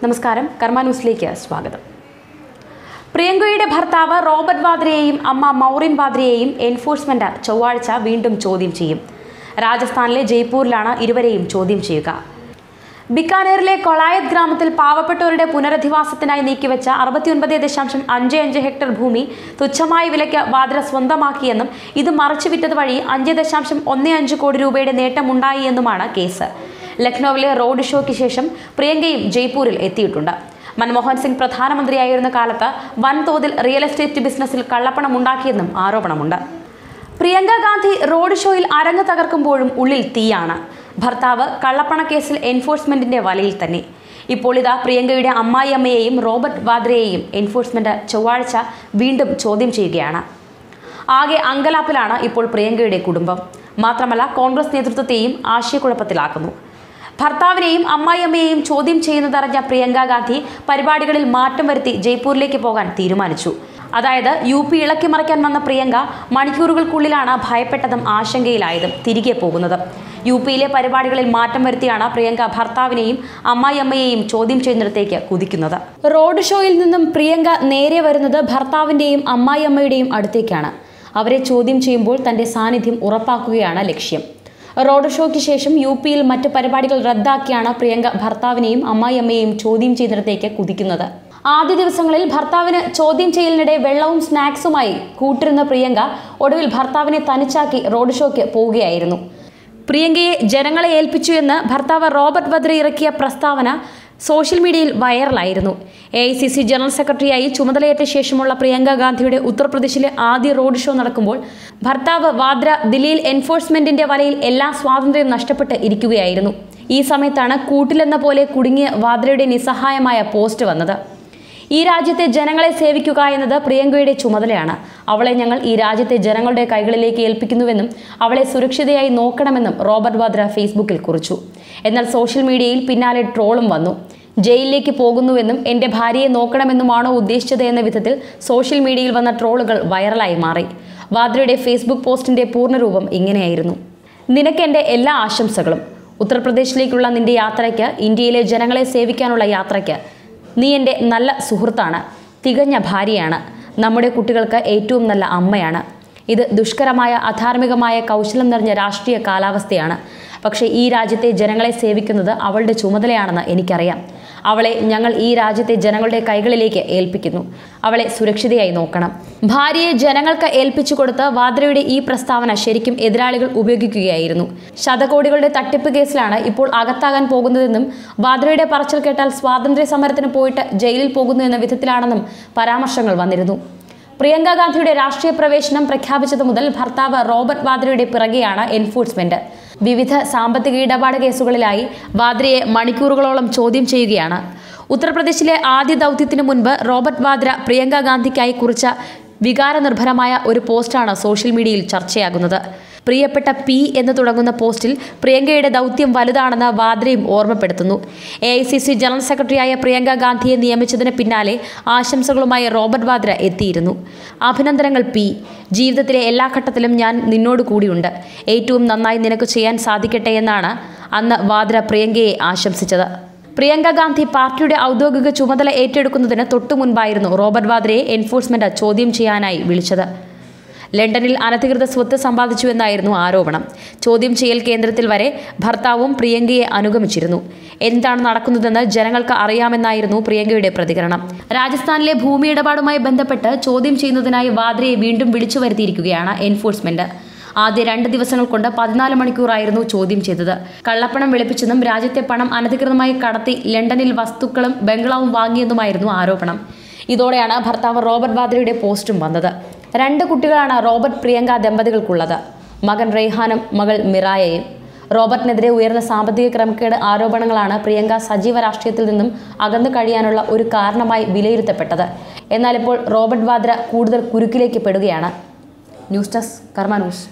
നമസ്കാരം. കർമ്മ ന്യൂസിലേക്ക് സ്വാഗതം. പ്രിയങ്കയുടെ ഭർത്താവ് റോബർട്ട് വാദ്രയെയും അമ്മ മൗറിൻ വാദ്രയെയും എൻഫോഴ്സ്മെന്റ് ചൊവ്വാഴ്ച വീണ്ടും ചോദ്യം ചെയ്യും. രാജസ്ഥാനിലെ ജയ്പൂരിലാണ് ഇരുവരെയും ചോദ്യം ചെയ്യുക. ബിക്കാനേറിലെ കൊളായത് ഗ്രാമത്തിൽ പാവപ്പെട്ടവരുടെ പുനരധിവാസത്തിനായി നീക്കിവെച്ച അറുപത്തിയൊൻപത് ദശാംശം അഞ്ച് അഞ്ച് ഹെക്ടർ ഭൂമി തുച്ഛമായ വിലയ്ക്ക് വാദ്ര സ്വന്തമാക്കിയെന്നും ഇത് മറച്ചുവിറ്റത് വഴി അഞ്ച് ദശാംശം ഒന്ന് അഞ്ച് കോടി രൂപയുടെ നേട്ടമുണ്ടായി എന്നുമാണ് കേസ്. ലക്നൌവിലെ റോഡ് ഷോയ്ക്ക് ശേഷം പ്രിയങ്കയും ജയ്പൂരിൽ എത്തിയിട്ടുണ്ട്. മൻമോഹൻ സിംഗ് പ്രധാനമന്ത്രിയായിരുന്ന കാലത്ത് വൻതോതിൽ റിയൽ എസ്റ്റേറ്റ് ബിസിനസ്സിൽ കള്ളപ്പണം ഉണ്ടാക്കിയെന്നും ആരോപണമുണ്ട്. പ്രിയങ്ക ഗാന്ധി റോഡ് ഷോയിൽ അരങ്ങ് തകർക്കുമ്പോഴും ഉള്ളിൽ തീയാണ്. ഭർത്താവ് കള്ളപ്പണ കേസിൽ എൻഫോഴ്സ്മെന്റിന്റെ വലയിൽ തന്നെ. ഇപ്പോൾ ഇതാ പ്രിയങ്കയുടെ അമ്മായിയമ്മയെയും റോബർട്ട് വാദ്രയെയും എൻഫോഴ്സ്മെന്റ് ചൊവ്വാഴ്ച വീണ്ടും ചോദ്യം ചെയ്യുകയാണ്. ആകെ അങ്കലാപ്പിലാണ് ഇപ്പോൾ പ്രിയങ്കയുടെ കുടുംബം. മാത്രമല്ല കോൺഗ്രസ് നേതൃത്വത്തെയും ആശയക്കുഴപ്പത്തിലാക്കുന്നു. ഭർത്താവിനെയും അമ്മായിയമ്മയെയും ചോദ്യം ചെയ്യുന്നതറിഞ്ഞ പ്രിയങ്ക ഗാന്ധി പരിപാടികളിൽ മാറ്റം വരുത്തി ജയ്പൂരിലേക്ക് പോകാൻ തീരുമാനിച്ചു. അതായത് യു പി ഇളക്കി മറിക്കാൻ വന്ന പ്രിയങ്ക മണിക്കൂറുകൾക്കുള്ളിലാണ് ഭയപ്പെട്ടതും ആശങ്കയിലായതും തിരികെ പോകുന്നത്. യു പിയിലെ പരിപാടികളിൽ മാറ്റം വരുത്തിയാണ് പ്രിയങ്ക ഭർത്താവിനെയും അമ്മായിയമ്മയെയും ചോദ്യം ചെയ്യുന്നിടത്തേക്ക് കുതിക്കുന്നത്. റോഡ് ഷോയിൽ നിന്നും പ്രിയങ്ക നേരെ വരുന്നത് ഭർത്താവിന്റെയും അമ്മായിയമ്മയുടെയും അടുത്തേക്കാണ്. അവരെ ചോദ്യം ചെയ്യുമ്പോൾ തന്റെ സാന്നിധ്യം ഉറപ്പാക്കുകയാണ് ലക്ഷ്യം. റോഡ് ഷോയ്ക്ക് ശേഷം യു പിയിൽ മറ്റ് പരിപാടികൾ റദ്ദാക്കിയാണ് പ്രിയങ്ക ഭർത്താവിനെയും അമ്മായിയമ്മയെയും ചോദ്യം ചെയ്യുന്നിടത്തേക്ക് കുതിക്കുന്നത്. ആദ്യ ദിവസങ്ങളിൽ ഭർത്താവിന് ചോദ്യം ചെയ്യലിനിടെ വെള്ളവും സ്നാക്സുമായി കൂട്ടിരുന്ന പ്രിയങ്ക ഒടുവിൽ ഭർത്താവിനെ തനിച്ചാക്കി റോഡ് ഷോയ്ക്ക് പോവുകയായിരുന്നു. പ്രിയങ്കയെ ജനങ്ങളെ ഏൽപ്പിച്ചു എന്ന് ഭർത്താവ് റോബർട്ട് വദ്ര ഇറക്കിയ പ്രസ്താവന സോഷ്യൽ മീഡിയയിൽ വൈറലായിരുന്നു. A I C C general സെക്രട്ടറിയായി ചുമതലയേറ്റ ശേഷമുള്ള പ്രിയങ്ക ഗാന്ധിയുടെ ഉത്തർപ്രദേശിലെ ആദ്യ റോഡ് ഷോ നടക്കുമ്പോൾ ഭർത്താവ് വാദ്ര ദില്ലിയിൽ എൻഫോഴ്സ്മെന്റിന്റെ വലയിൽ എല്ലാ സ്വാതന്ത്ര്യവും നഷ്ടപ്പെട്ട് ഇരിക്കുകയായിരുന്നു. ഈ സമയത്താണ് കൂട്ടിലെന്ന പോലെ കുടുങ്ങിയ വാദ്രയുടെ നിസ്സഹായമായ പോസ്റ്റ് വന്നത്. ഈ രാജ്യത്തെ ജനങ്ങളെ സേവിക്കുക എന്നത് പ്രിയങ്കയുടെ ചുമതലയാണ്. അവളെ ഞങ്ങൾ ഈ രാജ്യത്തെ ജനങ്ങളുടെ കൈകളിലേക്ക് ഏൽപ്പിക്കുന്നുവെന്നും അവളെ സുരക്ഷിതയായി നോക്കണമെന്നും റോബർട്ട് വാദ്ര ഫേസ്ബുക്കിൽ കുറിച്ചു. എന്നാൽ സോഷ്യൽ മീഡിയയിൽ പിന്നാലെ ട്രോളും വന്നു. ജയിലിലേക്ക് പോകുന്നുവെന്നും എന്റെ ഭാര്യയെ നോക്കണമെന്നുമാണോ ഉദ്ദേശിച്ചത് എന്ന വിധത്തിൽ സോഷ്യൽ മീഡിയയിൽ വന്ന ട്രോളുകൾ വൈറലായി മാറി. വാദ്രയുടെ ഫേസ്ബുക്ക് പോസ്റ്റിന്റെ പൂർണരൂപം ഇങ്ങനെയായിരുന്നു. നിനക്ക് നിനക്കെന്റെ എല്ലാ ആശംസകളും. ഉത്തർപ്രദേശിലേക്കുള്ള നിന്റെ യാത്രയ്ക്ക് ഇന്ത്യയിലെ ജനങ്ങളെ സേവിക്കാനുള്ള യാത്രയ്ക്ക് നീ എന്റെ നല്ല സുഹൃത്താണ് തികഞ്ഞ ഭാര്യയാണ്. നമ്മുടെ കുട്ടികൾക്ക് ഏറ്റവും നല്ല അമ്മയാണ്. ഇത് ദുഷ്കരമായ അധാർമികമായ കൗശലം നിറഞ്ഞ രാഷ്ട്രീയ കാലാവസ്ഥയാണ്. പക്ഷേ ഈ രാജ്യത്തെ ജനങ്ങളെ സേവിക്കുന്നത് അവളുടെ ചുമതലയാണെന്ന് എനിക്കറിയാം. അവളെ ഞങ്ങൾ ഈ രാജ്യത്തെ ജനങ്ങളുടെ കൈകളിലേക്ക് ഏൽപ്പിക്കുന്നു. അവളെ സുരക്ഷിതയായി നോക്കണം. ഭാര്യയെ ജനങ്ങൾക്ക് ഏൽപ്പിച്ചു കൊടുത്ത് വാദ്രയുടെ ഈ പ്രസ്താവന ശരിക്കും എതിരാളികൾ ഉപയോഗിക്കുകയായിരുന്നു. ശതകോടികളുടെ തട്ടിപ്പ് കേസിലാണ് ഇപ്പോൾ അകത്താകാൻ പോകുന്നതെന്നും വാദ്രയുടെ പറച്ചിൽ കേട്ടാൽ സ്വാതന്ത്ര്യ സമരത്തിന് പോയിട്ട് ജയിലിൽ പോകുന്നു എന്ന വിധത്തിലാണെന്നും പരാമർശങ്ങൾ വന്നിരുന്നു. പ്രിയങ്ക ഗാന്ധിയുടെ രാഷ്ട്രീയ പ്രവേശനം പ്രഖ്യാപിച്ചത് മുതൽ ഭർത്താവ് റോബർട്ട് വാദ്രയുടെ പിറകെയാണ് എൻഫോഴ്സ്മെന്റ്. വിവിധ സാമ്പത്തിക ഇടപാട് കേസുകളിലായി വാദ്രയെ മണിക്കൂറുകളോളം ചോദ്യം ചെയ്യുകയാണ്. ഉത്തർപ്രദേശിലെ ആദ്യ ദൗത്യത്തിനു മുൻപ് റോബർട്ട് വാദ്ര പ്രിയങ്ക ഗാന്ധിക്കായി കുറിച്ച വികാരനിർഭരമായ ഒരു പോസ്റ്റാണ് സോഷ്യൽ മീഡിയയിൽ ചർച്ചയാകുന്നത്. പ്രിയപ്പെട്ട പി എന്ന് തുടങ്ങുന്ന പോസ്റ്റിൽ പ്രിയങ്കയുടെ ദൗത്യം വലുതാണെന്ന് വാദ്രയും ഓർമ്മപ്പെടുത്തുന്നു. A I C C general സെക്രട്ടറിയായ പ്രിയങ്ക ഗാന്ധിയെ നിയമിച്ചതിന് പിന്നാലെ ആശംസകളുമായി റോബർട്ട് വാദ്ര എത്തിയിരുന്നു. അഭിനന്ദനങ്ങൾ പി. ജീവിതത്തിലെ എല്ലാ ഘട്ടത്തിലും ഞാൻ നിന്നോട് കൂടിയുണ്ട്. ഏറ്റവും നന്നായി നിനക്ക് ചെയ്യാൻ സാധിക്കട്ടെ എന്നാണ് അന്ന് വാദ്ര പ്രിയങ്കയെ ആശംസിച്ചത്. പ്രിയങ്ക ഗാന്ധി പാർട്ടിയുടെ ഔദ്യോഗിക ചുമതല ഏറ്റെടുക്കുന്നതിന് തൊട്ടു മുൻപായിരുന്നു റോബർട്ട് വാദ്രയെ എൻഫോഴ്സ്മെന്റ് ചോദ്യം ചെയ്യാനായി വിളിച്ചത്. ലണ്ടനിൽ അനധികൃത സ്വത്ത് സമ്പാദിച്ചുവെന്നായിരുന്നു ആരോപണം. ചോദ്യം ചെയ്യൽ കേന്ദ്രത്തിൽ വരെ ഭർത്താവും പ്രിയങ്കയെ അനുഗമിച്ചിരുന്നു. എന്താണ് നടക്കുന്നതെന്ന് ജനങ്ങൾക്ക് അറിയാമെന്നായിരുന്നു പ്രിയങ്കയുടെ പ്രതികരണം. രാജസ്ഥാനിലെ ഭൂമി ഇടപാടുമായി ബന്ധപ്പെട്ട് ചോദ്യം ചെയ്യുന്നതിനായി വാദ്രയെ വീണ്ടും വിളിച്ചു വരുത്തിയിരിക്കുകയാണ് എൻഫോഴ്സ്മെന്റ്. ആദ്യ രണ്ട് ദിവസങ്ങൾ കൊണ്ട് പതിനാല് മണിക്കൂറായിരുന്നു ചോദ്യം ചെയ്തത്. കള്ളപ്പണം വെളുപ്പിച്ചെന്നും രാജ്യത്തെ പണം അനധികൃതമായി കടത്തി ലണ്ടനിൽ വസ്തുക്കളും ബംഗ്ലാവും വാങ്ങിയെന്നുമായിരുന്നു ആരോപണം. ഇതോടെയാണ് ഭർത്താവ് റോബർട്ട് വാദ്രയുടെ പോസ്റ്റും വന്നത്. രണ്ട് കുട്ടികളാണ് റോബർട്ട് പ്രിയങ്ക ദമ്പതികൾക്കുള്ളത്. മകൻ റെയ്ഹാനും മകൾ മിറായയും. റോബർട്ടിനെതിരെ ഉയർന്ന സാമ്പത്തിക ക്രമക്കേട് ആരോപണങ്ങളാണ് പ്രിയങ്ക സജീവ രാഷ്ട്രീയത്തിൽ നിന്നും അകന്നു കഴിയാനുള്ള ഒരു കാരണമായി വിലയിരുത്തപ്പെട്ടത്. എന്നാൽ ഇപ്പോൾ റോബർട്ട് വാദ്ര കൂടുതൽ കുരുക്കിലേക്ക് പെടുകയാണ്. News desk Karma news.